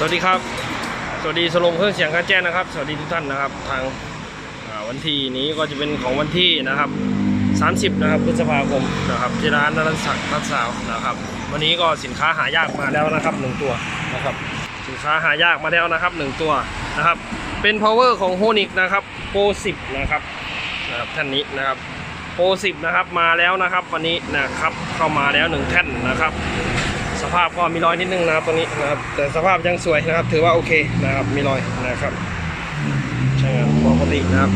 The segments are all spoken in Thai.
สวัสดีครับ สวัสดีสโลงเครื่องเสียงข้าแจ้งนะครับ สวัสดีทุกท่านนะครับ ทางวันที่นี้ก็จะเป็นของวันที่นะครับ 30 นะครับพฤษภาคมนะครับที่ร้านนรันศักดิ์นัทสาวนะครับ วันนี้ก็สินค้าหายากมาแล้วนะครับหนึ่งตัวนะครับ สินค้าหายากมาแล้วนะครับหนึ่งตัวนะครับ เป็น power ของ h o n i c นะครับ Pro 10นะครับนะครับท่านนี้นะครับ Pro 10นะครับมาแล้วนะครับ วันนี้นะครับเข้ามาแล้วหนึ่งแท่นนะครับ สภาพก็มีรอยนิดนึงนะครับตรงนี้นะครับแต่สภาพยังสวยนะครับ ถือว่าโอเคนะครับมีรอยนะครับใช่ครับปกตินะครับ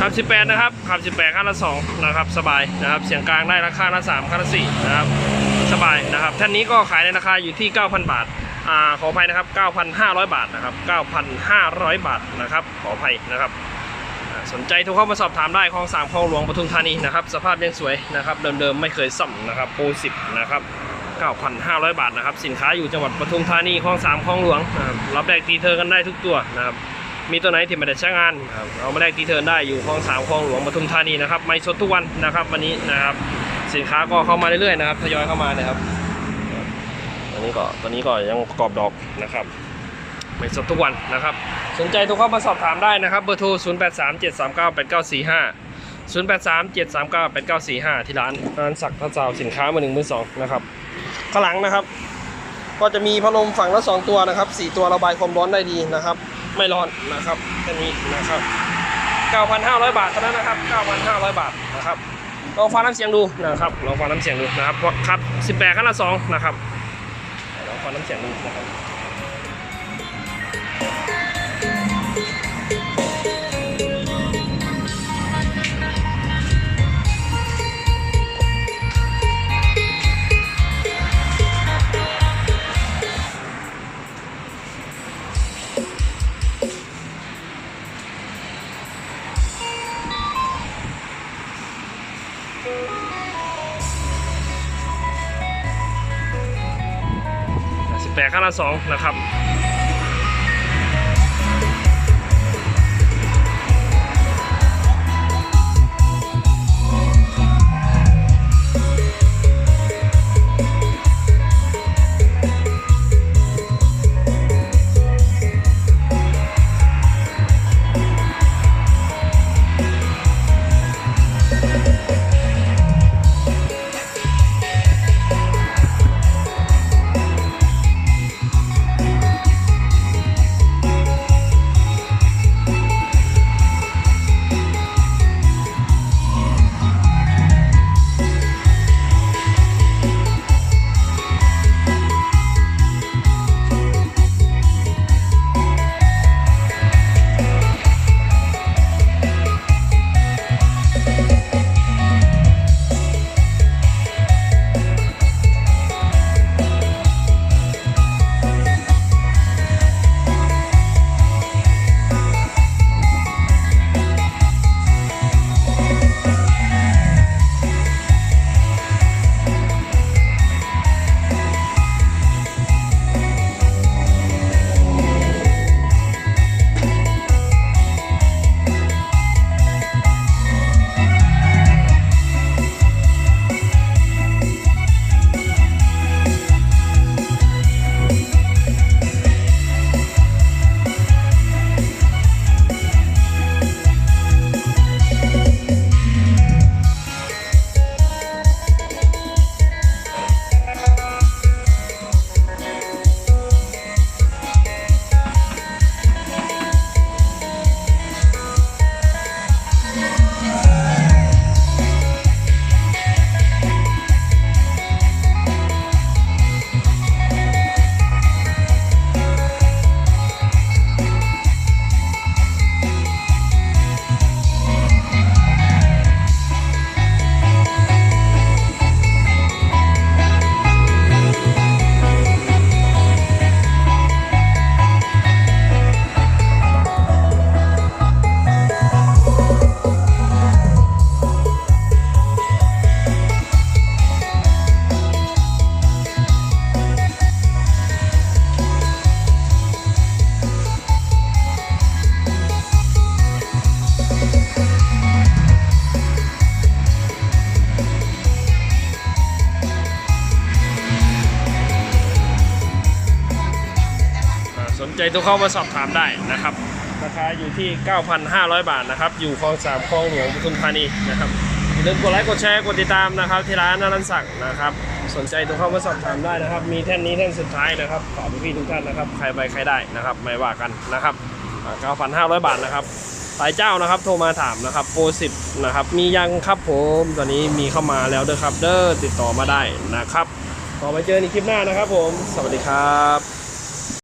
ขับ 18 นะครับ ขับ 18ขั้นละ 2 นะครับ สบายนะครับ เสียงกลางได้ราคาละ 3ขั้นละ 4 นะครับ สบายนะครับ ท่านนี้ก็ขายในราคาอยู่ที่ 9,000 บาท อ่า ขออภัยนะครับ 9,500 บาทนะครับ 9,500 บาทนะครับ ขออภัยนะครับ สนใจโทรเข้ามาสอบถามได้คลองสามคลองหลวงปทุมธานีนะครับ สภาพยังสวยนะครับ เดิมๆ ไม่เคยซ่อมนะครับโปร10นะครับ 9,500 บาทนะครับ สินค้าอยู่จังหวัดปทุมธานีคลองสามคลองหลวงนะครับรับแลกตีเทอร์กันได้ทุกตัวนะครับมีตัวไหนที่ไม่ได้ใช้งานนะครับเอามาแลกตีเทิร์นได้อยู่คลองสามคลองหลวงปทุมธานีนะครับไม่สดทุกวันนะครับวันนี้นะครับสินค้าก็เข้ามาเรื่อยๆนะครับทยอยเข้ามานะครับตอนนี้ก็ตอนนี้ก็ยังปรอบดอกนะครับไม่สดทุกวันนะครับ สนใจโทรเข้ามาสอบถามได้นะครับเบอร์โทร 0 8 3 7 3 9 8 9 4 5 0 8 3 7 3 9 8 9 4 5 ที่ร้านร้านศักดิ์ทัศาสินค้ามือหนึ่งมือสองนะครับ ข้างหลังนะครับ ก็จะมีพัดลมฝั่งละสองตัวนะครับสี่ตัวระบายความร้อนได้ดีนะครับ ไม่ร้อนนะครับแค่นี้นะครับ 9,500 บาทเท่านั้นนะครับ 9,500 บาทนะครับลองฟังน้ำเสียงดูนะครับลองฟังน้ำเสียงดูนะครับครับ 18ขั้นละสองนะครับลองฟังน้ำเสียงดูนะครับ แต่ขั้นละสองนะครับ สนใจโทรเข้ามาสอบถามได้นะครับ ราคาอยู่ที่ 9,500 บาทนะครับ อยู่คลองสามคลองหลวงปทุมธานีนะครับอย่าลืมกดไลค์กดแชร์กดติดตามนะครับ ที่ร้านนารันศักดิ์นะครับ สนใจโทรเข้ามาสอบถามได้นะครับ มีแท่นนี้แท่นสุดท้ายนะครับขอบพี่ทุกท่านนะครับ ใครไปใครได้นะครับ ไม่ว่ากันนะครับ 9,500 บาทนะครับหลายเจ้านะครับโทรมาถามนะครับโปรสิบนะครับมียังครับผมตอนนี้มีเข้ามาแล้วเด้อครับ เด้อติดต่อมาได้นะครับต่อไปเจอในคลิปหน้านะครับผม สวัสดีครับ